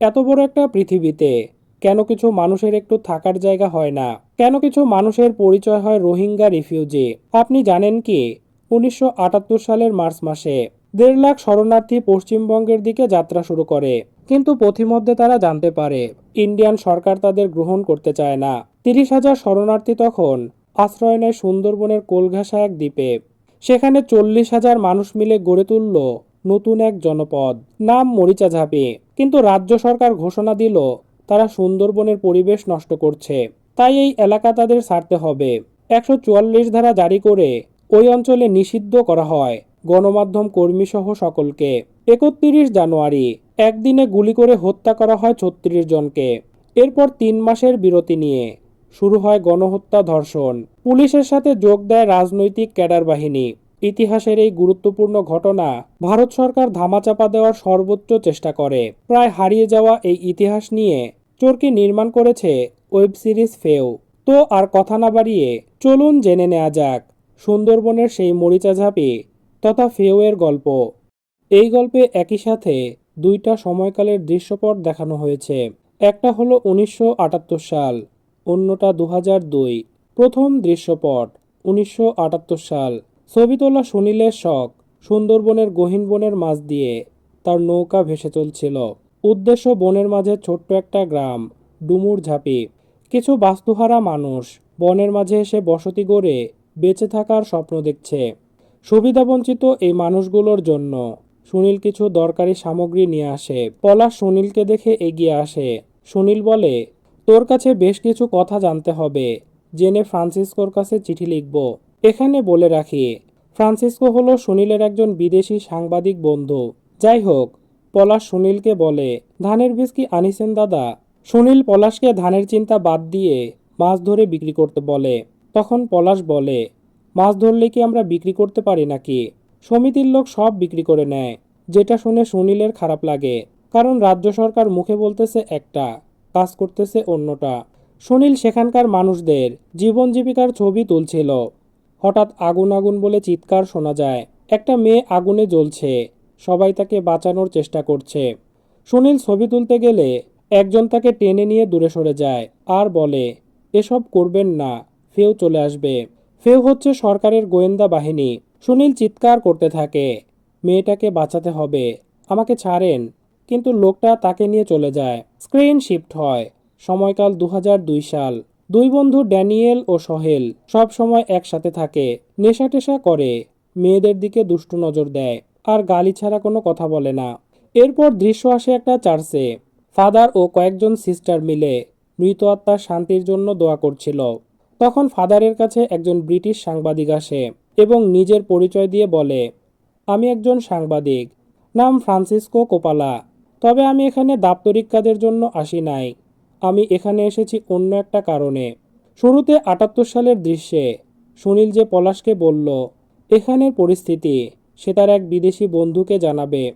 এত বড় একটা পৃথিবীতে কেন কিছু মানুষের একটু থাকার জায়গা হয় না? কেন কিছু মানুষের পরিচয় হয় রোহিঙ্গা রিফিউজি? আপনি জানেন কি? উনিশশো আটাত্তর সালের মার্চ মাসে দেড় লাখ শরণার্থী পশ্চিমবঙ্গের দিকে যাত্রা শুরু করে। কিন্তু পথিমধ্যে তারা জানতে পারে, ইন্ডিয়ান সরকার তাদের গ্রহণ করতে চায় না। তিরিশ হাজার শরণার্থী তখন আশ্রয় নেয় সুন্দরবনের কোলঘাসা এক দ্বীপে। সেখানে চল্লিশ হাজার মানুষ মিলে গড়ে তুলল নতুন এক জনপদ। নাম মরিচা মরিচাঝাপি কিন্তু রাজ্য সরকার ঘোষণা দিল, তারা সুন্দরবনের পরিবেশ নষ্ট করছে। তাই এই এলাকা তাদের ছাড়তে হবে। একশো চুয়াল্লিশ ধারা জারি করে ওই অঞ্চলে নিষিদ্ধ করা হয় গণমাধ্যম কর্মীসহ সকলকে। একত্রিশ জানুয়ারি, একদিনে গুলি করে হত্যা করা হয় ছত্রিশ জনকে। এরপর তিন মাসের বিরতি নিয়ে শুরু হয় গণহত্যা ধর্ষণ। পুলিশের সাথে যোগ দেয় রাজনৈতিক ক্যাডার বাহিনী। ইতিহাসের এই গুরুত্বপূর্ণ ঘটনা ভারত সরকার ধামাচাপা দেওয়ার সর্বোচ্চ চেষ্টা করে। প্রায় হারিয়ে যাওয়া এই ইতিহাস নিয়ে চোরকে নির্মাণ করেছে ওয়েব সিরিজ ফেও। তো আর কথা না বাড়িয়ে চলুন জেনে নেওয়া যাক সুন্দরবনের সেই মরিচাঝাপি তথা ফেওয়ের গল্প। এই গল্পে একই সাথে দুইটা সময়কালের দৃশ্যপট দেখানো হয়েছে। একটা হলো উনিশশো আটাত্তর সাল, অন্যটা দু প্রথম দৃশ্যপট, উনিশশো আটাত্তর সাল। ছবি তোলা সুনীলের শখ, সুন্দরবনের গহীন বনের মাঝ দিয়ে তার নৌকা ভেসে চলছিল। উদ্দেশ্য বনের মাঝে ছোট্ট একটা গ্রাম, ডুমুর ঝাঁপি। কিছু বাস্তুহারা মানুষ বনের মাঝে এসে বসতি গড়ে বেঁচে থাকার স্বপ্ন দেখছে। সুবিধাবঞ্চিত এই মানুষগুলোর জন্য সুনীল কিছু দরকারি সামগ্রী নিয়ে আসে। পলাশ সুনীলকে দেখে এগিয়ে আসে। সুনীল বলে, তোর কাছে বেশ কিছু কথা জানতে হবে। জেনে ফ্রান্সিসকোর কাছে চিঠি লিখব। এখানে বলে রাখি, ফ্রান্সিসকো হলো সুনীলের একজন বিদেশি সাংবাদিক বন্ধু। যাই হোক পলাশ সুনীলকে বলে, ধানের বীজ কি আনিছেন দাদা? সুনীল পলাশকে ধানের চিন্তা বাদ দিয়ে মাছ ধরে বিক্রি করতে বলে। তখন পলাশ বলে, মাছ ধরলে কি আমরা বিক্রি করতে পারি নাকি? সমিতির লোক সব বিক্রি করে নেয়। যেটা শুনে সুনীলের খারাপ লাগে, কারণ রাজ্য সরকার মুখে বলতেছে একটা, কাজ করতেছে অন্যটা। সুনীল সেখানকার মানুষদের জীবন জীবিকার ছবি তুলছিল। হঠাৎ আগুন আগুন বলে চিৎকার শোনা যায়। একটা মেয়ে আগুনে জ্বলছে। সবাই তাকে বাঁচানোর চেষ্টা করছে। সুনীল ছবি তুলতে গেলে একজন তাকে টেনে নিয়ে দূরে সরে যায় আর বলে, এসব করবেন না, ফেউ চলে আসবে। ফেউ হচ্ছে সরকারের গোয়েন্দা বাহিনী। সুনীল চিৎকার করতে থাকে, মেয়েটাকে বাঁচাতে হবে, আমাকে ছাড়েন। কিন্তু লোকটা তাকে নিয়ে চলে যায়। স্ক্রিন শিফট হয়। সময়কাল দু হাজার দুই সাল। দুই বন্ধু ড্যানিয়েল ও সহেল সব সময় একসাথে থাকে। নেশা টেশা করে, মেয়েদের দিকে দুষ্টু নজর দেয় আর গালি ছাড়া কোনো কথা বলে না। এরপর দৃশ্য আসে একটা চার্চে। ফাদার ও কয়েকজন সিস্টার মিলে মৃত আত্মার শান্তির জন্য দোয়া করছিল। তখন ফাদারের কাছে একজন ব্রিটিশ সাংবাদিক আসে এবং নিজের পরিচয় দিয়ে বলে, আমি একজন সাংবাদিক। নাম ফ্রান্সিসকো কোপালা। তবে আমি এখানে দাপ্তরিক কাজের জন্য আসি নাই। আমি এখানে এসেছি অন্য একটা কারণে। শুরুতে আটাত্তর সালের দৃশ্যে সুনীল যে পলাশকে বলল, এখানের পরিস্থিতি সে তার এক বিদেশি বন্ধুকে জানাবে।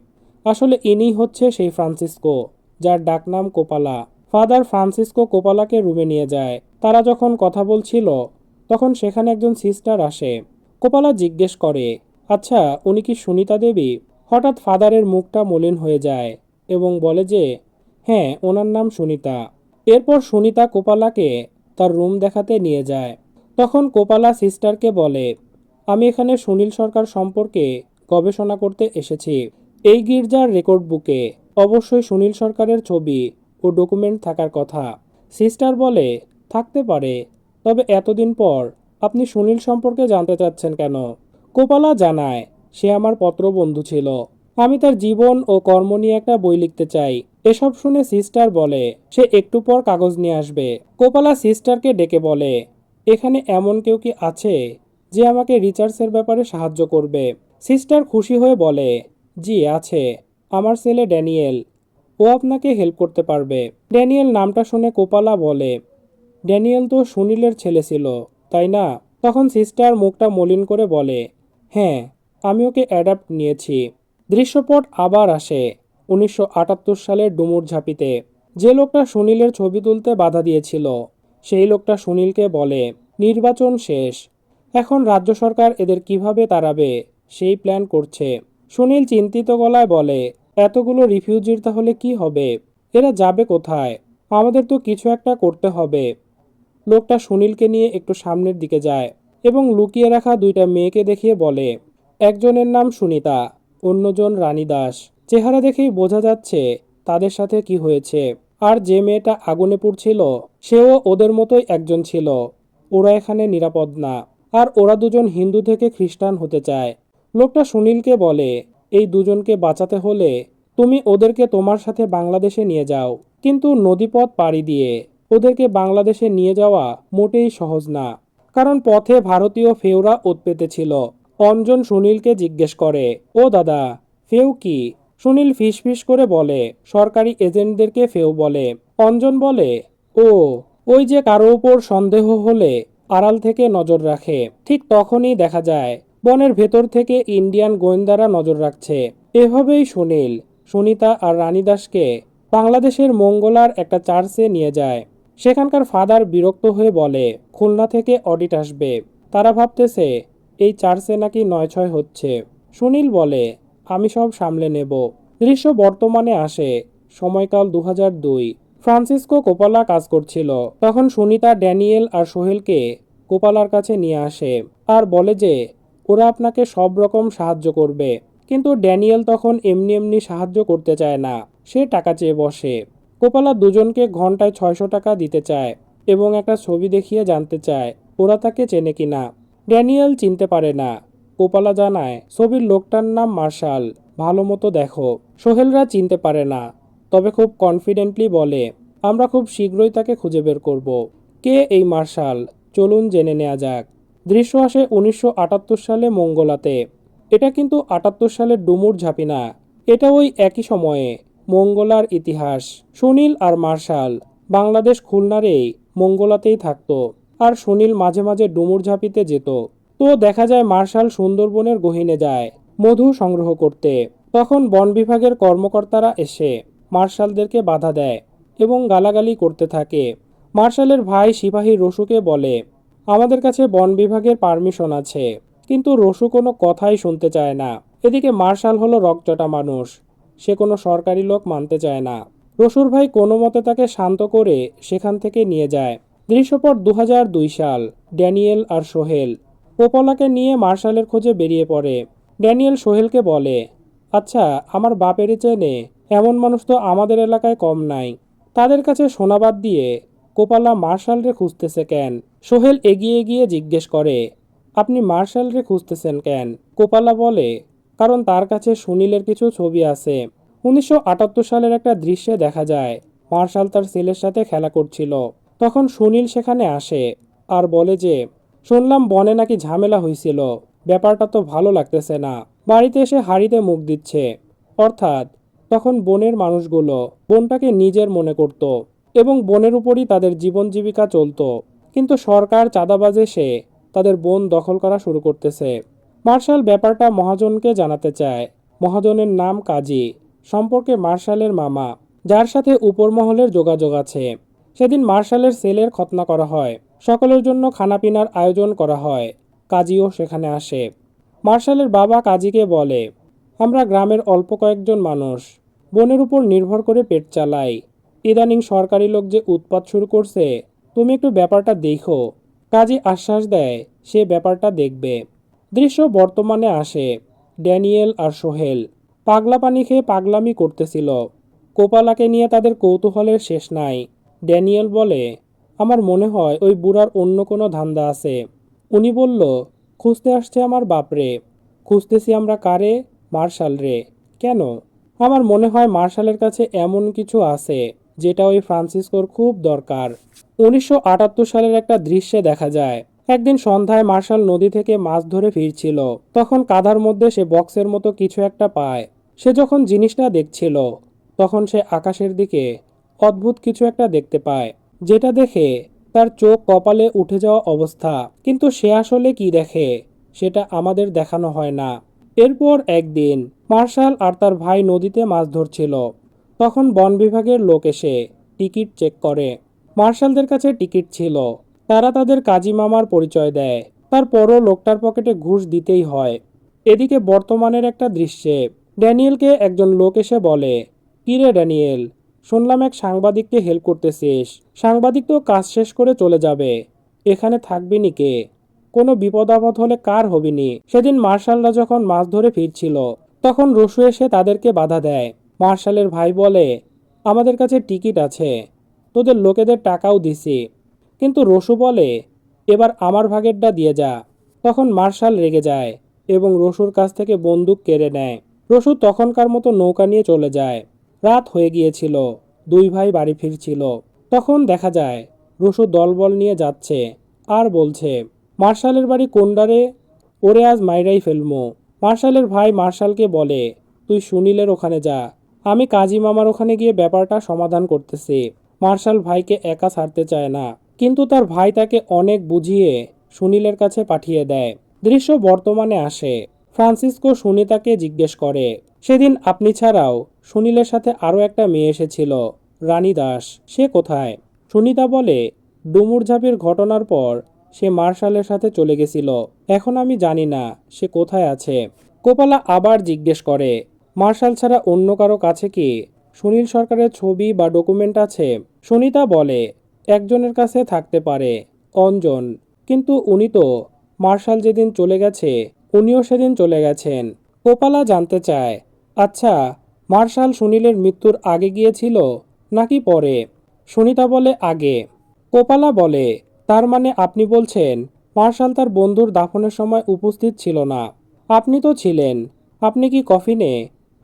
আসলে ইনি হচ্ছে সেই ফ্রান্সিসকো, যার ডাকনাম কোপালা। ফাদার ফ্রান্সিসকো কোপালাকে রুমে নিয়ে যায়। তারা যখন কথা বলছিল, তখন সেখানে একজন সিস্টার আসে। কোপালা জিজ্ঞেস করে আচ্ছা উনি কি সুনিতা দেবী? হঠাৎ ফাদারের মুখটা মলিন হয়ে যায় এবং বলে যে হ্যাঁ ওনার নাম সুনিতা। এরপর সুনিতা কোপালাকে তার রুম দেখাতে নিয়ে যায়। তখন কোপালা সিস্টারকে বলে, আমি এখানে সুনীল সরকার সম্পর্কে গবেষণা করতে এসেছি। এই গির্জার রেকর্ড বুকে অবশ্যই সুনীল সরকারের ছবি ও ডকুমেন্ট থাকার কথা। সিস্টার বলে, থাকতে পারে, তবে এতদিন পর আপনি সুনীল সম্পর্কে জানতে চাচ্ছেন কেন? কোপালা জানায়, সে আমার পত্রবন্ধু ছিল। আমি তার জীবন ও কর্ম নিয়ে একটা বই লিখতে চাই। এসব শুনে সিস্টার বলে, সে একটু পর কাগজ নিয়ে আসবে। কোপালা সিস্টারকে ডেকে বলে, এখানে এমন কেউ কি আছে যে আমাকে রিচার্জের ব্যাপারে সাহায্য করবে? সিস্টার খুশি হয়ে বলে, জি, আছে। আমার ছেলে ড্যানিয়েল। ও আপনাকে হেল্প করতে পারবে। ড্যানিয়েল নামটা শুনে কোপালা বলে, ড্যানিয়েল তো সুনীলের ছেলে ছিল, তাই না? তখন সিস্টার মুখটা মলিন করে বলে হ্যাঁ আমি ওকে অ্যাডাপ্ট নিয়েছি। দৃশ্যপট আবার আসে। উনিশশো আটাত্তর সালের ডুমুর ঝাঁপিতে। যে লোকটা সুনীলের ছবি তুলতে বাধা দিয়েছিল, সেই লোকটা সুনীলকে বলে, নির্বাচন শেষ। এখন রাজ্য সরকার এদের কীভাবে তাড়াবে? সেই প্ল্যান করছে। সুনীল চিন্তিত গলায় বলে, এতগুলো রিফিউজির তাহলে কি হবে? এরা যাবে কোথায়? আমাদের তো কিছু একটা করতে হবে। লোকটা সুনীলকে নিয়ে একটু সামনের দিকে যায় এবং লুকিয়ে রাখা দুইটা মেয়েকে দেখিয়ে বলে, একজনের নাম সুনিতা, অন্যজন রানী দাস। চেহারা দেখেই বোঝা যাচ্ছে তাদের সাথে কি হয়েছে। আর যে মেয়েটা আগুনে পুড়ছিল, সেও ওদের মতোই একজন ছিল। ওরা এখানে নিরাপদ না। আর ওরা দুজন হিন্দু থেকে খ্রিস্টান হতে চায়। লোকটা সুনীলকে বলে, এই দুজনকে বাঁচাতে হলে তুমি ওদেরকে তোমার সাথে বাংলাদেশে নিয়ে যাও। কিন্তু নদীপথ পাড়ি দিয়ে ওদেরকে বাংলাদেশে নিয়ে যাওয়া মোটেই সহজ না। কারণ পথে ভারতীয় ফেউরা উৎপেতে ছিল অঞ্জন সুনীলকে জিজ্ঞেস করে, ও দাদা, ফেউ কি? সুনীল ফিসফিস করে বলে, সরকারি এজেন্টদেরকে ফেউ বলে। অঞ্জন বলে, ও, ওই যে কারও উপর সন্দেহ হলে আড়াল থেকে নজর রাখে। ঠিক তখনই দেখা যায়, বনের ভেতর থেকে ইন্ডিয়ান গোয়েন্দারা নজর রাখছে। এভাবেই সুনীল, সুনিতা আর রানীদাসকে বাংলাদেশের মঙ্গলার একটা চার্চে নিয়ে যায়। সেখানকার ফাদার বিরক্ত হয়ে বলে, খুলনা থেকে অডিট আসবে। তারা ভাবতেছে, এই চার্চে নাকি নয় ছয় হচ্ছে। সুনীল বলে আমি সব সামলে নেব। দৃশ্য বর্তমানে আসে। সময়কাল দু দুই। ফ্রান্সিসকো কোপালা কাজ করছিল। তখন সুনিতা, ড্যানিয়েল আর সোহেলকে কোপালার কাছে নিয়ে আসে আর বলে যে, ওরা আপনাকে সব রকম সাহায্য করবে। কিন্তু ড্যানিয়েল তখন এমনি এমনি সাহায্য করতে চায় না। সে টাকা চেয়ে বসে। কোপালা দুজনকে ঘন্টায় ছয়শো টাকা দিতে চায় এবং একটা ছবি দেখিয়ে জানতে চায়, ওরা তাকে চেনে কিনা? ড্যানিয়েল চিনতে পারে না। কোপালা জানায়, ছবির লোকটার নাম মার্শাল, ভালো মতো দেখো। সোহেলরা চিনতে পারে না, তবে খুব কনফিডেন্টলি বলে, আমরা খুব শীঘ্রই তাকে খুঁজে বের করব। কে এই মার্শাল? চলুন জেনে নেওয়া যাক। দৃশ্য আসে উনিশশো আটাত্তর সালে মঙ্গলাতে। এটা কিন্তু আটাত্তর সালের ডুমুর ঝাঁপি না, এটা ওই একই সময়ে, মঙ্গলার ইতিহাস। সুনীল আর মার্শাল, বাংলাদেশ খুলনারেই মঙ্গলাতেই থাকতো। আর সুনীল মাঝে মাঝে ডুমুর ঝাঁপিতে যেত। তো দেখা যায় মার্শাল সুন্দরবনের গহিনে যায় মধু সংগ্রহ করতে। তখন বন বিভাগের কর্মকর্তারা এসে মার্শালদেরকে বাধা দেয় এবং গালাগালি করতে থাকে। মার্শালের ভাই সিপাহী রসুকে বলে, আমাদের কাছে বন বিভাগের পারমিশন আছে, কিন্তু রসু কোনো কথাই শুনতে চায় না। এদিকে মার্শাল হলো রকচটা মানুষ, সে কোনো সরকারি লোক মানতে চায় না। রসুর ভাই কোনো মতে তাকে শান্ত করে সেখান থেকে নিয়ে যায়। দৃশ্যপট দু সাল, ড্যানিয়েল আর সোহেল পোপলাকে নিয়ে মার্শালের খোঁজে বেরিয়ে পড়ে। ড্যানিয়েল সোহেলকে বলে আচ্ছা আমার বাপেরই চেনে, এমন মানুষ তো আমাদের এলাকায় কম নাই। তাদের কাছে সোনাবাদ দিয়ে কোপালা মার্শালরে খুঁজতেছে কেন? সোহেল এগিয়ে গিয়ে জিজ্ঞেস করে, আপনি মার্শালরে খুঁজতেছেন কেন? কোপালা বলে, কারণ তার কাছে সুনীলের কিছু ছবি আছে। উনিশশো আটাত্তর সালের একটা দৃশ্যে দেখা যায়, মার্শাল তার ছেলের সাথে খেলা করছিল। তখন সুনীল সেখানে আসে আর বলে যে শুনলাম বনে নাকি ঝামেলা হয়েছিল ব্যাপারটা তো ভালো লাগতেছে না। বাড়িতে এসে হাড়িতে মুখ দিচ্ছে। অর্থাৎ তখন বনের মানুষগুলো বনটাকে নিজের মনে করত এবং বনের উপরই তাদের জীবন জীবিকা চলতো। কিন্তু সরকার চাঁদাবাজ এসে তাদের বন দখল করা শুরু করতেছে। মার্শাল ব্যাপারটা মহাজনকে জানাতে চায়। মহাজনের নাম কাজী। সম্পর্কে মার্শালের মামা, যার সাথে উপরমহলের যোগাযোগ আছে। সেদিন মার্শালের সেলের খতনা করা হয়। সকলের জন্য খানাপিনার আয়োজন করা হয়। কাজীও সেখানে আসে। মার্শালের বাবা কাজীকে বলে, আমরা গ্রামের অল্প কয়েকজন মানুষ। বনের উপর নির্ভর করে পেট চালাই। ইদানিং সরকারি লোক যে উৎপাত শুরু করছে, তুমি একটু ব্যাপারটা দেখো। কাজী আশ্বাস দেয়, সে ব্যাপারটা দেখবে। দৃশ্য বর্তমানে আসে। ড্যানিয়েল আর সোহেল পাগলা পানি খেয়ে পাগলামি করতেছিল। কোপালাকে নিয়ে তাদের কৌতূহলের শেষ নাই। ড্যানিয়েল বলে আমার মনে হয় ওই বুড়ার অন্য কোনো ধান্দা আছে। উনি বলল, খুঁজতে আসছে আমার বাপরে। খুঁজতেছি আমরা কারে? মার্শাল রে। কেন? আমার মনে হয় মার্শালের কাছে এমন কিছু আছে, যেটা ওই ফ্রান্সিসকোর খুব দরকার। উনিশশো আটাত্তর সালের একটা দৃশ্যে দেখা যায়। একদিন সন্ধ্যায় মার্শাল নদী থেকে মাছ ধরে ফিরছিল। তখন কাদার মধ্যে সে বক্সের মতো কিছু একটা পায়। সে যখন জিনিসটা দেখছিল, তখন সে আকাশের দিকে অদ্ভুত কিছু একটা দেখতে পায়। যেটা দেখে তার চোখ কপালে উঠে যাওয়া অবস্থা। কিন্তু সে আসলে কি দেখে, সেটা আমাদের দেখানো হয় না। এরপর একদিন মার্শাল আর তার ভাই নদীতে মাছ ধরছিল। তখন বন বিভাগের লোক এসে টিকিট চেক করে। মার্শালদের কাছে টিকিট ছিল। তারা তাদের কাজী মামার পরিচয় দেয়। তারপরও লোকটার পকেটে ঘুষ দিতেই হয়। এদিকে বর্তমানের একটা দৃশ্যে ড্যানিয়েলকে একজন লোক এসে বলে, কিরে ড্যানিয়েল শুনলাম এক সাংবাদিককে হেল্প করতেছিস। সাংবাদিক তো কাজ শেষ করে চলে যাবে। এখানে থাকবি নি কে? কোনো বিপদ আপদ হলে কার হবিনি সেদিন মার্শালরা যখন মাছ ধরে ফিরছিল, তখন রসু এসে তাদেরকে বাধা দেয়। মার্শালের ভাই বলে, আমাদের কাছে টিকিট আছে। তোদের লোকেদের টাকাও দিছি। কিন্তু রসু বলে, এবার আমার ভাগেরটা দিয়ে যা। তখন মার্শাল রেগে যায় এবং রসুর কাছ থেকে বন্দুক কেড়ে নেয়। রসু তখনকার মতো নৌকা নিয়ে চলে যায়। রাত হয়ে গিয়েছিল, দুই ভাই বাড়ি ফিরছিল। তখন দেখা যায় রসু দলবল নিয়ে যাচ্ছে আর বলছে, মার্শালের বাড়ি কোন্ডারে? ওরে আজ মাইরাই ফেলমো। মার্শালের ভাই মার্শালকে বলে, তুই সুনীলের ওখানে যা। আমি কাজী মামার ওখানে গিয়ে ব্যাপারটা সমাধান করতেছি। মার্শাল ভাইকে একা ছাড়তে চায় না। কিন্তু তার ভাই তাকে অনেক বুঝিয়ে সুনীলের কাছে পাঠিয়ে দেয়। দৃশ্য বর্তমানে আসে। ফ্রান্সিসকো সুনিতাকে জিজ্ঞেস করে, সেদিন আপনি ছাড়াও সুনীলের সাথে আরও একটা মেয়ে এসেছিল, রানী দাস। সে কোথায়? সুনিতা বলে, ডুমুর ডুমুরঝাপের ঘটনার পর সে মার্শালের সাথে চলে গেছিল। এখন আমি জানি না সে কোথায় আছে। কোপালা আবার জিজ্ঞেস করে, মার্শাল ছাড়া অন্য কারও কাছে কি সুনীল সরকারের ছবি বা ডকুমেন্ট আছে? সুনিতা বলে, একজনের কাছে থাকতে পারে, অঞ্জন। কিন্তু উনি তো, মার্শাল যেদিন চলে গেছে, উনিও সেদিন চলে গেছেন। কোপালা জানতে চায় আচ্ছা মার্শাল সুনীলের মৃত্যুর আগে গিয়েছিল নাকি পরে? সুনিতা বলে, আগে। কোপালা বলে, তার মানে আপনি বলছেন, মার্শাল তার বন্ধুর দাফনের সময় উপস্থিত ছিল না। আপনি তো ছিলেন, আপনি কি কফিনে?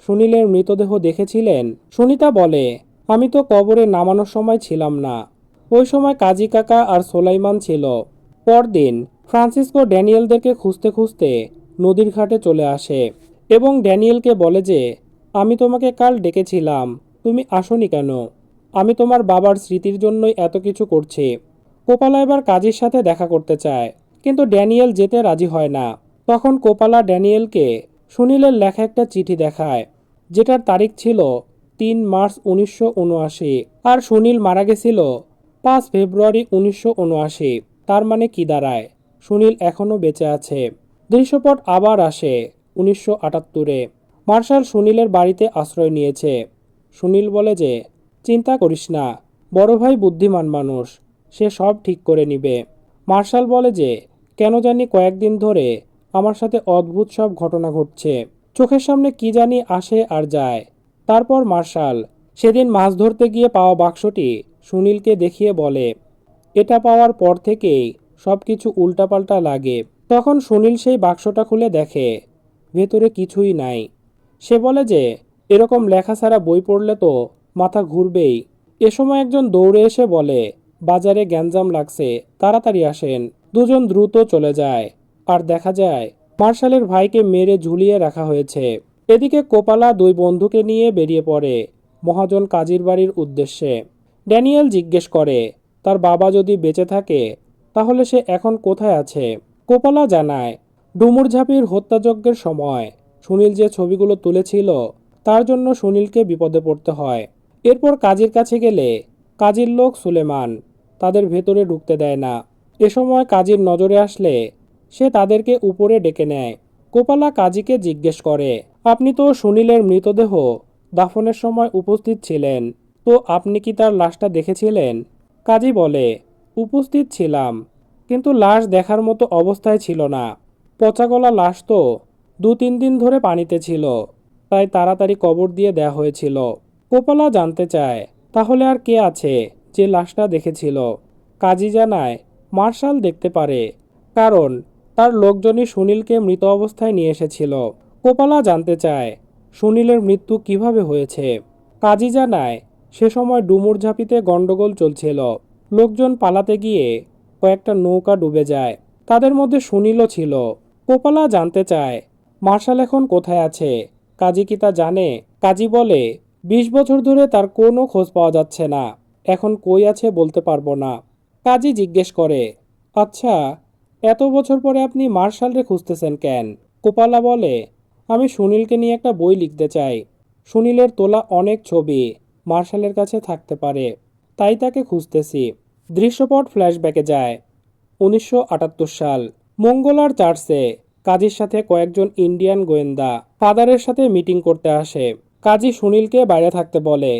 সুনীলের মৃতদেহ দেখেছিলেন? সুনিতা বলে, আমি তো কবরে নামানোর সময় ছিলাম না। ওই সময় কাজী কাকা আর সোলাইমান ছিল। পরদিন ফ্রান্সিসকো ড্যানিয়েলদেরকে খুঁজতে খুঁজতে নদীর ঘাটে চলে আসে এবং ড্যানিয়েলকে বলে যে আমি তোমাকে কাল ডেকেছিলাম। তুমি আসনি কেন? আমি তোমার বাবার স্মৃতির জন্যই এত কিছু করছি। কোপালা এবার কাজের সাথে দেখা করতে চায়, কিন্তু ড্যানিয়েল যেতে রাজি হয় না। তখন কোপালা ড্যানিয়েলকে সুনীলের লেখা একটা চিঠি দেখায়, যেটার তারিখ ছিল তিন মার্চ উনিশশো উনআশি। আর সুনীল মারা গেছিল পাঁচ ফেব্রুয়ারি উনিশশো উনআশি। তার মানে কি দাঁড়ায়? সুনীল এখনও বেঁচে আছে। দৃশ্যপট আবার আসে উনিশশো আটাত্তরে। মার্শাল সুনীলের বাড়িতে আশ্রয় নিয়েছে। সুনীল বলে যে, চিন্তা করিস না, বড় ভাই বুদ্ধিমান মানুষ, সে সব ঠিক করে নিবে। মার্শাল বলে যে, কেন জানি কয়েকদিন ধরে আমার সাথে অদ্ভুত সব ঘটনা ঘটছে। চোখের সামনে কি জানি আসে আর যায়। তারপর মার্শাল সেদিন মাছ ধরতে গিয়ে পাওয়া বাক্সটি সুনীলকে দেখিয়ে বলে, এটা পাওয়ার পর থেকেই সব কিছু উল্টাপাল্টা লাগে। তখন সুনীল সেই বাক্সটা খুলে দেখে, ভেতরে কিছুই নাই। সে বলে যে, এরকম লেখা ছাড়া বই পড়লে তো মাথা ঘুরবেই। এ সময় একজন দৌড়ে এসে বলে, বাজারে গ্যাঞ্জাম লাগছে, তাড়াতাড়ি আসেন। দুজন দ্রুত চলে যায়। আর দেখা যায়, মার্শালের ভাইকে মেরে ঝুলিয়ে রাখা হয়েছে। এদিকে কোপালা দুই বন্ধুকে নিয়ে বেরিয়ে পড়ে, মহাজন কাজীর বাড়ির উদ্দেশ্যে। ড্যানিয়েল জিজ্ঞেস করে, তার বাবা যদি বেঁচে থাকে, তাহলে সে এখন কোথায় আছে? কোপালা জানায়, ডুমুরঝাপির হত্যাযজ্ঞের সময়। সুনীল যে ছবিগুলো তুলেছিল, তার জন্য সুনীলকে বিপদে পড়তে হয়। এরপর কাজীর কাছে গেলে কাজীর লোক সুলেমান তাদের ভেতরে ঢুকতে দেয় না। এ সময় কাজীর নজরে আসলে সে তাদেরকে উপরে ডেকে নেয়। কোপালা কাজীকে জিজ্ঞেস করে, আপনি তো সুনীলের মৃতদেহ দাফনের সময় উপস্থিত ছিলেন, তো আপনি কি তার লাশটা দেখেছিলেন? কাজী বলে, উপস্থিত ছিলাম, কিন্তু লাশ দেখার মতো অবস্থায় ছিল না। পচাগলা লাশ তো দু তিন দিন ধরে পানিতে ছিল, তাই তাড়াতাড়ি কবর দিয়ে দেয়া হয়েছিল। কোপালা জানতে চায়, তাহলে আর কে আছে যে লাশটা দেখেছিল? কাজী জানায়, মার্শাল দেখতে পারে, কারণ তার লোকজনই সুনীলকে মৃত অবস্থায় নিয়ে এসেছিল। কোপালা জানতে চায়, সুনীলের মৃত্যু কীভাবে হয়েছে? কাজী জানায়, সে সময় ডুমুর ঝাঁপিতে গন্ডগোল চলছিল। লোকজন পালাতে গিয়ে কয়েকটা নৌকা ডুবে যায়। তাদের মধ্যে সুনীলও ছিল। কোপালা জানতে চায় মার্শাল এখন কোথায় আছে? কাজী কি তা জানে? কাজী বলে, বিশ বছর ধরে তার কোনো খোঁজ পাওয়া যাচ্ছে না। এখন কই আছে বলতে পারব না। কাজী জিজ্ঞেস করে আচ্ছা এত বছর পরে আপনি মার্শালরে খুঁজতেছেন কেন? কোপালা বলে, আমি সুনীলকে নিয়ে একটা বই লিখতে চাই। সুনীলের তোলা অনেক ছবি মার্শালের কাছে থাকতে পারে। তাই তাকে খুঁজতেছি। দৃশ্যপট ফ্ল্যাশব্যাকে যায়। উনিশশো আটাত্তর সাল, মঙ্গলার চার্চে কাজীর সাথে কয়েকজন ইন্ডিয়ান গোয়েন্দা ফাদারের সাথে মিটিং করতে আসে। কাজী সুনীলকে বাইরে থাকতে বলে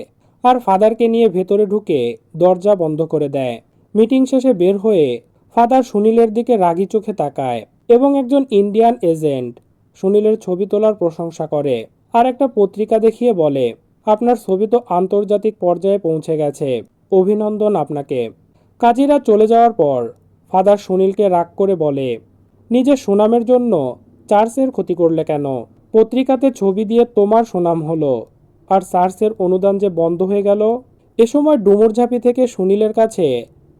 আর ফাদারকে নিয়ে ভেতরে ঢুকে দরজা বন্ধ করে দেয়। মিটিং শেষে বের হয়ে ফাদার সুনীলের দিকে রাগি চোখে তাকায় এবং একজন ইন্ডিয়ান এজেন্ট সুনীলের ছবি তোলার প্রশংসা করে আর একটা পত্রিকা দেখিয়ে বলে, আপনার ছবি তো আন্তর্জাতিক পর্যায়ে পৌঁছে গেছে। অভিনন্দন আপনাকে। কাজীরা চলে যাওয়ার পর ফাদার সুনীলকে রাগ করে বলে নিজের সুনামের জন্য চার্চের ক্ষতি করলে কেন? পত্রিকাতে ছবি দিয়ে তোমার সুনাম হলো। আর চার্চের অনুদান যে বন্ধ হয়ে গেল? এ সময় ডুমুরঝাপি থেকে সুনীলের কাছে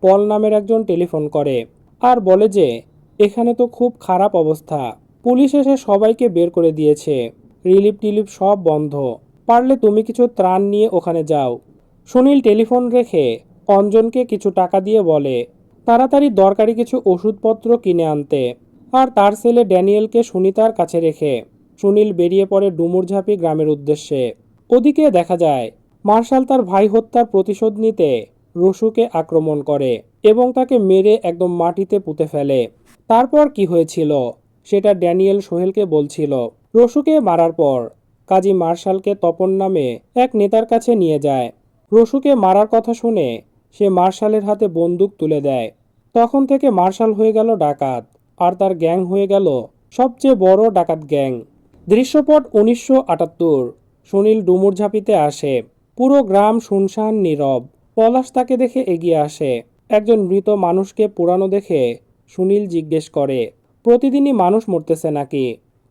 পল নামের একজন টেলিফোন করে আর বলে যে, এখানে তো খুব খারাপ অবস্থা। পুলিশ এসে সবাইকে বের করে দিয়েছে। রিলিফ টিলিফ সব বন্ধ। পারলে তুমি কিছু ত্রাণ নিয়ে ওখানে যাও। সুনীল টেলিফোন রেখে অঞ্জনকে কিছু টাকা দিয়ে বলে, তাড়াতাড়ি দরকারি কিছু ওষুধপত্র কিনে আনতে। আর তার ছেলে ড্যানিয়েলকে সুনিতার কাছে রেখে সুনীল বেরিয়ে পড়ে ডুমুরঝাপি গ্রামের উদ্দেশ্যে। ওদিকে দেখা যায়, মার্শাল তার ভাই হত্যার প্রতিশোধ নিতে রসুকে আক্রমণ করে এবং তাকে মেরে একদম মাটিতে পুঁতে ফেলে। তারপর কি হয়েছিল, সেটা ড্যানিয়েল সোহেলকে বলছিল। রসুকে মারার পর কাজী মার্শালকে তপন নামে এক নেতার কাছে নিয়ে যায়। রসুকে মারার কথা শুনে সে মার্শালের হাতে বন্দুক তুলে দেয়। তখন থেকে মার্শাল হয়ে গেল ডাকাত। আর তার গ্যাং হয়ে গেল সবচেয়ে বড় ডাকাত গ্যাং। দৃশ্যপট উনিশশো আটাত্তর। সুনীল ডুমুরঝাপিতে আসে। পুরো গ্রাম শুনশান নীরব। পলাশ তাকে দেখে এগিয়ে আসে। একজন মৃত মানুষকে পুরানো দেখে সুনীল জিজ্ঞেস করে, প্রতিদিনই মানুষ মরতেছে নাকি?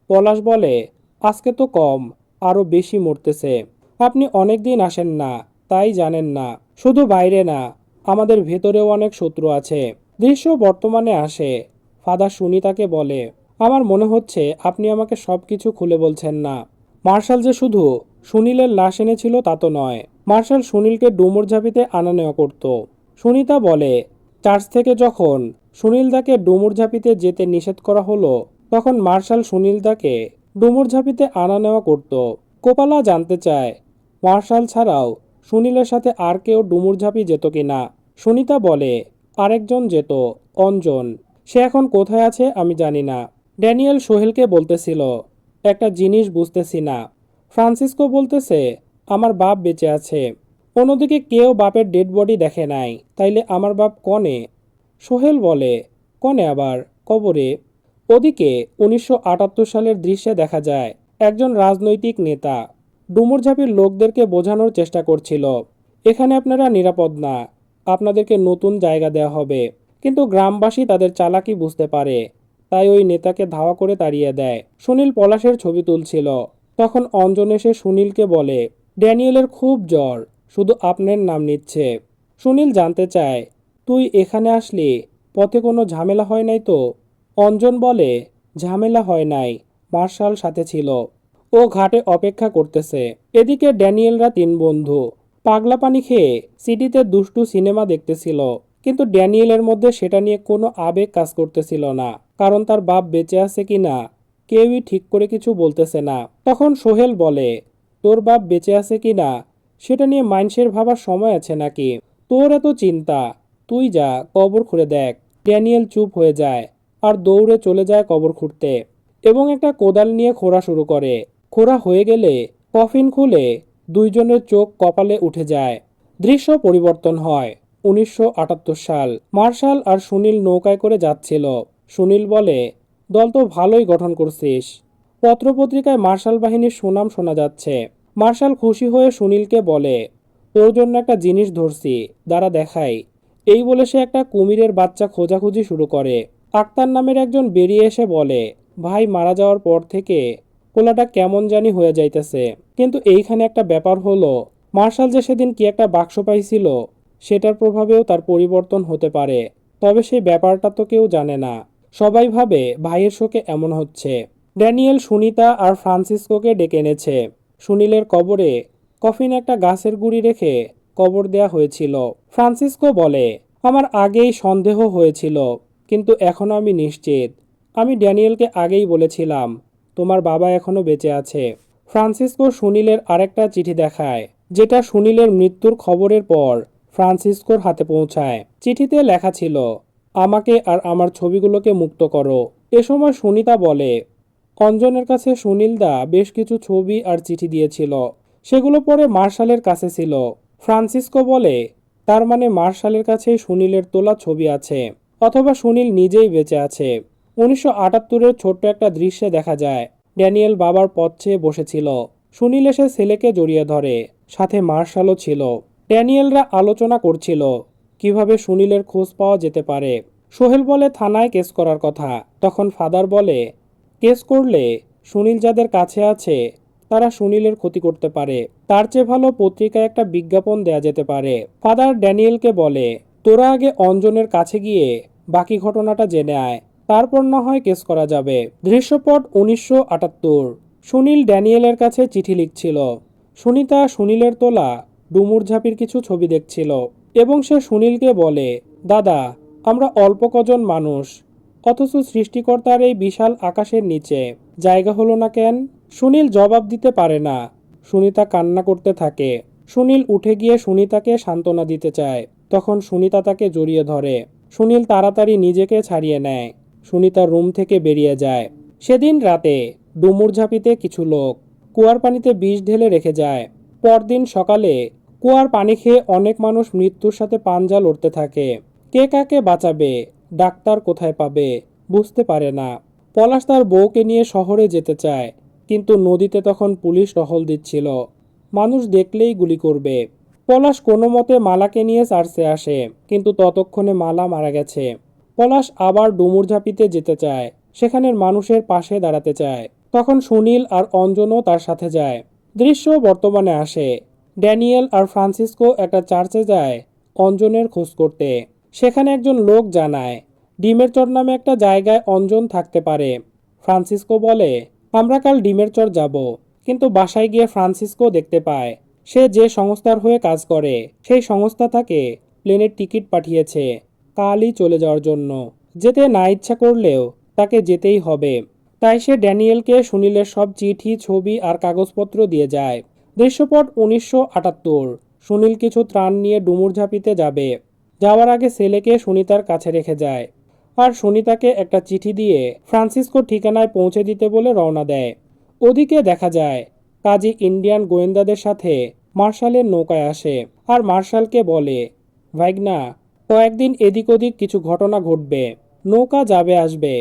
পলাশ বলে, আজকে তো কম আরও বেশি মরতেছে। আপনি অনেক দিন আসেন না, তাই জানেন না। শুধু বাইরে না, আমাদের ভেতরেও অনেক শত্রু আছে। দৃশ্য বর্তমানে আসে। ফাদার সুনিতাকে বলে, আমার মনে হচ্ছে আপনি আমাকে সব কিছু খুলে বলছেন না। মার্শাল যে শুধু সুনীলের লাশ এনেছিল তা তো নয়, মার্শাল সুনীলকে ডুমুর ঝাঁপিতে আনা নেওয়া করত। সুনিতা বলে, চার্চ থেকে যখন সুনীলদাকে ডুমুরঝাপিতে যেতে নিষেধ করা হলো, তখন মার্শাল সুনীলদাকে ডুমুরঝাপিতে আনা নেওয়া করত। কোপালা জানতে চায়, মার্শাল ছাড়াও সুনীলের সাথে আর কেউ ডুমুর ঝাঁপি যেত কিনা সুনিতা বলে, আরেকজন যেত, অঞ্জন। সে এখন কোথায় আছে আমি জানি না। ড্যানিয়েল সোহেলকে বলতেছিল, একটা জিনিস বুঝতেছি না। ফ্রান্সিসকো বলতেছে, আমার বাপ বেঁচে আছে। অন্যদিকে কেউ বাপের ডেড বডি দেখে নাই, তাইলে আমার বাপ কনে? সোহেল বলে, কনে আবার, কবরে? ওদিকে উনিশশো আটাত্তর সালের দৃশ্যে দেখা যায়, একজন রাজনৈতিক নেতা ডুমুরঝাপির লোকদেরকে বোঝানোর চেষ্টা করছিল, এখানে আপনারা নিরাপদ না, আপনাদেরকে নতুন জায়গা দেওয়া হবে। কিন্তু গ্রামবাসী তাদের চালাকি বুঝতে পারে। তাই ওই নেতাকে ধাওয়া করে তাড়িয়ে দেয়। সুনীল পলাশের ছবি তুলছিল। তখন অঞ্জন এসে সুনীলকে বলে, ড্যানিয়েলের খুব জ্বর, শুধু আপনার নাম নিচ্ছে। সুনীল জানতে চায়, তুই এখানে আসলি? পথে কোনো ঝামেলা হয় নাই তো? অঞ্জন বলে, ঝামেলা হয় নাই, মার্শাল সাথে ছিল। ও ঘাটে অপেক্ষা করতেছে। এদিকে ড্যানিয়েলরা তিন বন্ধু। পাগলা পানি খেয়ে সিটিতে দুষ্টু সিনেমা দেখতেছিল। কিন্তু ড্যানিয়েলের মধ্যে সেটা নিয়ে কোনো আবেগ কাজ করতেছিল না, কারণ তার বাপ বেঁচে আছে কি না, কেউই ঠিক করে কিছু বলতেছে না। তখন সোহেল বলে, তোর বাপ বেঁচে আছে কি না, সেটা নিয়ে মাইন্সের ভাবার সময় আছে নাকি? তোর এত চিন্তা, তুই যা, কবর খুঁড়ে দেখ। ড্যানিয়েল চুপ হয়ে যায় আর দৌড়ে চলে যায় কবর খুঁড়তে এবং একটা কোদাল নিয়ে খোঁড়া শুরু করে। খোঁড়া হয়ে গেলে কফিন খুলে দুইজনের চোখ কপালে উঠে যায়। দৃশ্য পরিবর্তন হয়। উনিশশো আটাত্তর সাল। মার্শাল আর সুনীল নৌকায় করে যাচ্ছিল। সুনীল বলে, দল তো ভালোই গঠন করছিস। পত্রপত্রিকায় মার্শাল বাহিনীর সুনাম শোনা যাচ্ছে। মার্শাল খুশি হয়ে সুনীলকে বলে, তোর জন্য একটা জিনিস ধরছি দ্বারা দেখাই। এই বলে সে একটা কুমিরের বাচ্চা খোঁজাখুঁজি শুরু করে। আক্তার নামের একজন বেরিয়ে এসে বলে, ভাই, মারা যাওয়ার পর থেকে পোলাটা কেমন জানি হয়ে যাইতেছে। কিন্তু এইখানে একটা ব্যাপার হলো, মার্শাল যে সেদিন কি একটা বাক্স পাইছিল সেটার প্রভাবেও তার পরিবর্তন হতে পারে। তবে সেই ব্যাপারটা তো কেউ জানে না। সবাই ভাবে ভাইয়ের শোকে এমন হচ্ছে। ড্যানিয়েল, সুনিতা আর ফ্রান্সিসকোকে ডেকে এনেছে। সুনীলের কবরে কফিন একটা গাছের গুড়ি রেখে কবর দেয়া হয়েছিল। ফ্রান্সিসকো বলে, আমার আগেই সন্দেহ হয়েছিল, কিন্তু এখনও আমি নিশ্চিত। আমি ড্যানিয়েলকে আগেই বলেছিলাম, তোমার বাবা এখনও বেঁচে আছে। ফ্রান্সিসকো সুনীলের আরেকটা চিঠি দেখায়, যেটা সুনীলের মৃত্যুর খবরের পর ফ্রান্সিসকোর হাতে পৌঁছায়। চিঠিতে লেখা ছিল, আমাকে আর আমার ছবিগুলোকে মুক্ত করো। এ সময় সুনিতা বলে অঞ্জনের কাছে সুনীলদা বেশ কিছু ছবি আর চিঠি দিয়েছিল। সেগুলো পরে মার্শালের কাছে ছিল। ফ্রান্সিসকো বলে, তার মানে মার্শালের কাছে সুনীলের তোলা ছবি আছে, অথবা সুনীল নিজেই বেঁচে আছে। উনিশশো আটাত্তরের ছোট্ট একটা দৃশ্যে দেখা যায়, ড্যানিয়েল বাবার পথ চেয়ে বসেছিল। সুনীল এসে ছেলেকে জড়িয়ে ধরে, সাথে মার্শালও ছিল। ড্যানিয়েলরা আলোচনা করছিল, কীভাবে সুনীলের খোঁজ পাওয়া যেতে পারে। সোহেল বলে, থানায় কেস করার কথা। তখন ফাদার বলে, কেস করলে সুনীল যাদের কাছে আছে, তারা সুনীলের ক্ষতি করতে পারে। তার চেয়ে ভালো পত্রিকায় একটা বিজ্ঞাপন দেয়া যেতে পারে। ফাদার ড্যানিয়েলকে বলে, তোরা আগে অঞ্জনের কাছে গিয়ে বাকি ঘটনাটা জেনে আয়। তারপর না হয় কেস করা যাবে। দৃশ্যপট উনিশশো আটাত্তর। সুনীল ড্যানিয়েলের কাছে চিঠি লিখছিল, সুনিতা, সুনীলের তোলা ডুমুর ঝাঁপির কিছু ছবি দেখছিল এবং সে সুনীলকে বলে, দাদা, আমরা অল্প কজন মানুষ, অথচ সৃষ্টিকর্তার এই বিশাল আকাশের নিচে জায়গা হলো না কেন? সুনীল জবাব দিতে পারে না। সুনিতা কান্না করতে থাকে। সুনীল উঠে গিয়ে সুনিতাকে সান্ত্বনা দিতে চায়। তখন সুনিতা তাকে জড়িয়ে ধরে। সুনীল তাড়াতাড়ি নিজেকে ছাড়িয়ে নেয়। সুনিতা রুম থেকে বেরিয়ে যায়। সেদিন রাতে ডুমুর ঝাঁপিতে কিছু লোক কুয়ার পানিতে বিষ ঢেলে রেখে যায়। পরদিন সকালে কুয়ার পানি খেয়ে অনেক মানুষ মৃত্যুর সাথে পাঞ্জা লড়তে থাকে। কে কাকে বাঁচাবে? ডাক্তার কোথায় পাবে? বুঝতে পারে না। পলাশ তার বউকে নিয়ে শহরে যেতে চায়, কিন্তু নদীতে তখন পুলিশ টহল দিচ্ছিল। মানুষ দেখলেই গুলি করবে। পলাশ কোনো মতে মালাকে নিয়ে চার্চে আসে, কিন্তু ততক্ষণে মালা মারা গেছে। পলাশ আবার ডুমুর ঝাঁপিতে যেতে চায়, সেখানের মানুষের পাশে দাঁড়াতে চায়। তখন সুনীল আর অঞ্জনও তার সাথে যায়। দৃশ্য বর্তমানে আসে। ড্যানিয়েল আর ফ্রান্সিসকো একটা চার্চে যায় অঞ্জনের খোঁজ করতে। সেখানে একজন লোক জানায়, ডিমের চর নামে একটা জায়গায় অঞ্জন থাকতে পারে। ফ্রান্সিসকো বলে, আমরা কাল ডিমের চর যাব। কিন্তু বাসায় গিয়ে ফ্রান্সিসকো দেখতে পায়, সে যে সংস্থার হয়ে কাজ করে, সেই সংস্থা তাকে প্লেনের টিকিট পাঠিয়েছে কালই চলে যাওয়ার জন্য। যেতে না ইচ্ছা করলেও তাকে যেতেই হবে। তাই সে ড্যানিয়েলকে সুনীলের সব চিঠি, ছবি আর কাগজপত্র দিয়ে যায়। দৃশ্যপট উনিশশো আটাত্তর। সুনীল কিছু ত্রাণ নিয়ে ডুমুর ঝাঁপিতে যাবে। যাওয়ার আগে ছেলেকে সুনিতার কাছে রেখে যায়। আর সুনিতাকে একটা চিঠি দিয়ে ফ্রান্সিসকো ঠিকানায় পৌঁছে দিতে বলে রওনা দেয়। ওদিকে দেখা যায়, কাজী ইন্ডিয়ান গোয়েন্দাদের সাথে মার্শালের নৌকায় আসে আর মার্শালকে বলে, ভাইগনা, কয়েকদিন এদিক ওদিক কিছু ঘটনা ঘটবে। নৌকা যাবে, আসবে।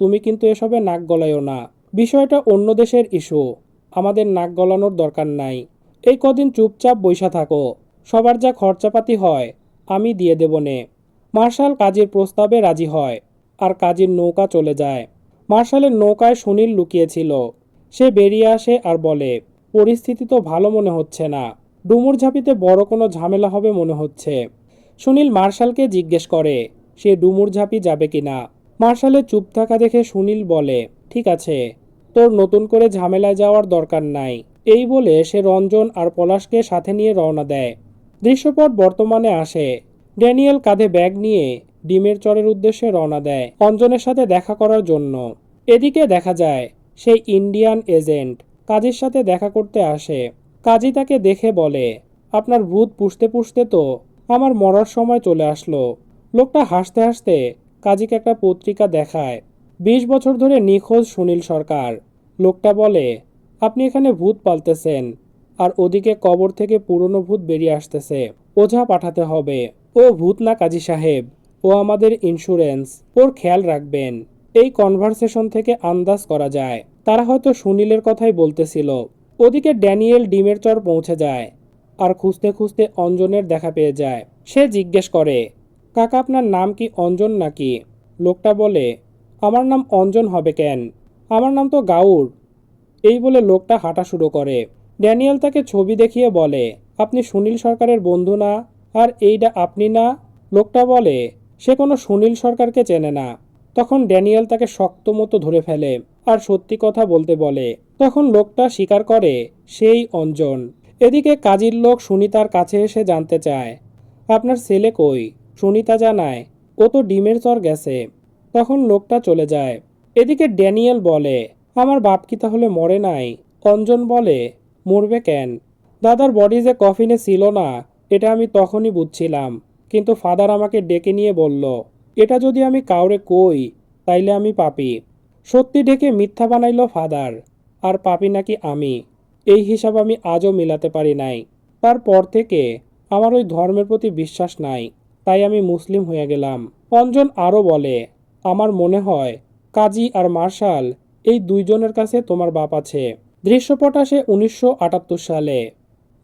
তুমি কিন্তু এসবে নাক গলায়ও না। বিষয়টা অন্য দেশের ইস্যু। আমাদের নাক গলানোর দরকার নাই। এই কদিন চুপচাপ বৈশা থাকো। সবার যা খরচাপাতি হয়, আমি দিয়ে দেব নে। মার্শাল কাজীর প্রস্তাবে রাজি হয়, আর কাজীর নৌকা চলে যায়। মার্শালের নৌকায় সুনীল লুকিয়েছিল। সে বেরিয়ে আসে আর বলে, পরিস্থিতি তো ভালো মনে হচ্ছে না। ডুমুর ঝাঁপিতে বড় কোনো ঝামেলা হবে মনে হচ্ছে। সুনীল মার্শালকে জিজ্ঞেস করে, সে ডুমুর ঝাঁপি যাবে কিনা? মার্শালের চুপ থাকা দেখে সুনীল বলে, ঠিক আছে, তোর নতুন করে ঝামেলায় যাওয়ার দরকার নাই। এই বলে সে রঞ্জন আর পলাশকে সাথে নিয়ে রওনা দেয়। দৃশ্যপট বর্তমানে আসে। ড্যানিয়েল কাঁধে ব্যাগ নিয়ে ডিমের চরের উদ্দেশ্যে রওনা দেয় অঞ্জনের সাথে দেখা করার জন্য। এদিকে দেখা যায় সেই ইন্ডিয়ান এজেন্ট, কাজীর সাথে দেখা করতে আসে। কাজী তাকে দেখে বলে, আপনার ভূত পুষতে পুষতে তো আমার মরার সময় চলে আসলো। লোকটা হাসতে হাসতে কাজীকে একটা পত্রিকা দেখায়। বিশ বছর ধরে নিখোঁজ সুনীল সরকার। লোকটা বলে, আপনি এখানে ভূত পালতেছেন, আর ওদিকে কবর থেকে পুরনো ভূত বেরিয়ে আসতেছে। ওঝা পাঠাতে হবে। ও ভূত না কাজী সাহেব, ও আমাদের ইন্স্যুরেন্স ওর খেয়াল রাখবেন। এই কনভারসেশন থেকে আন্দাজ করা যায়। তারা হয়তো সুনীলের কথাই বলতেছিল। ওদিকে ড্যানিয়েল ডিমের চর পৌঁছে যায়, আর খুঁজতে খুঁজতে অঞ্জনের দেখা পেয়ে যায়। সে জিজ্ঞেস করে কাকা, আপনার নাম কি অঞ্জন নাকি? লোকটা বলে, আমার নাম অঞ্জন হবে কেন? আমার নাম তো গাউর। এই বলে লোকটা হাঁটা শুরু করে। ড্যানিয়েল তাকে ছবি দেখিয়ে বলে, আপনি সুনীল সরকারের বন্ধু না? আর এইটা আপনি না? লোকটা বলে, সে কোনো সুনীল সরকারকে চেনে না। তখন ড্যানিয়েল তাকে শক্ত মতো ধরে ফেলে আর সত্যি কথা বলতে বলে। তখন লোকটা স্বীকার করে, সেই অঞ্জন। এদিকে কাজীর লোক সুনিতার কাছে এসে জানতে চায়, আপনার ছেলে কই? সুনিতা জানায়, ও তো ডিমের চর গেছে। তখন লোকটা চলে যায়। এদিকে ড্যানিয়েল বলে, আমার বাপ কি তাহলে মরে নাই? অঞ্জন বলে, মরবে কেন? দাদার বডি যে কফিনে ছিল না, এটা আমি তখনই বুঝছিলাম। কিন্তু ফাদার আমাকে ডেকে নিয়ে বলল, এটা যদি আমি কাউরে কই, তাইলে আমি পাপি। সত্যি ডেকে মিথ্যা বানাইল ফাদার আর পাপি নাকি আমি? এই হিসাব আমি আজও মিলাতে পারি নাই। তারপর থেকে আমার ওই ধর্মের প্রতি বিশ্বাস নাই। তাই আমি মুসলিম হয়ে গেলাম। অঞ্জন আরও বলে, আমার মনে হয়, কাজী আর মার্শাল, এই দুইজনের কাছে তোমার বাপ আছে। দৃশ্যপট আসে উনিশশো আটাত্তর সালে।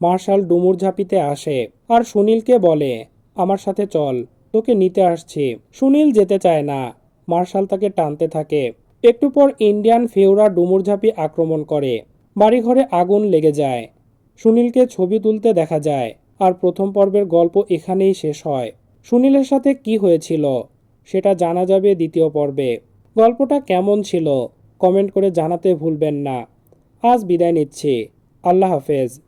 মার্শাল ডুমুর ঝাঁপিতে আসে আর সুনীলকে বলে, আমার সাথে চল, তোকে নিতে আসছি। সুনীল যেতে চায় না। মার্শাল তাকে টানতে থাকে। একটু পর ইন্ডিয়ান ফেউরা ডুমুরঝাঁপি আক্রমণ করে। বাড়িঘরে আগুন লেগে যায়। সুনীলকে ছবি তুলতে দেখা যায় আর প্রথম পর্বের গল্প এখানেই শেষ হয়। সুনীলের সাথে কি হয়েছিল, সেটা জানা যাবে দ্বিতীয় পর্বে। গল্পটা কেমন ছিল, কমেন্ট করে জানাতে ভুলবেন না। আজ বিদায় নিচ্ছি। আল্লাহ হাফেজ।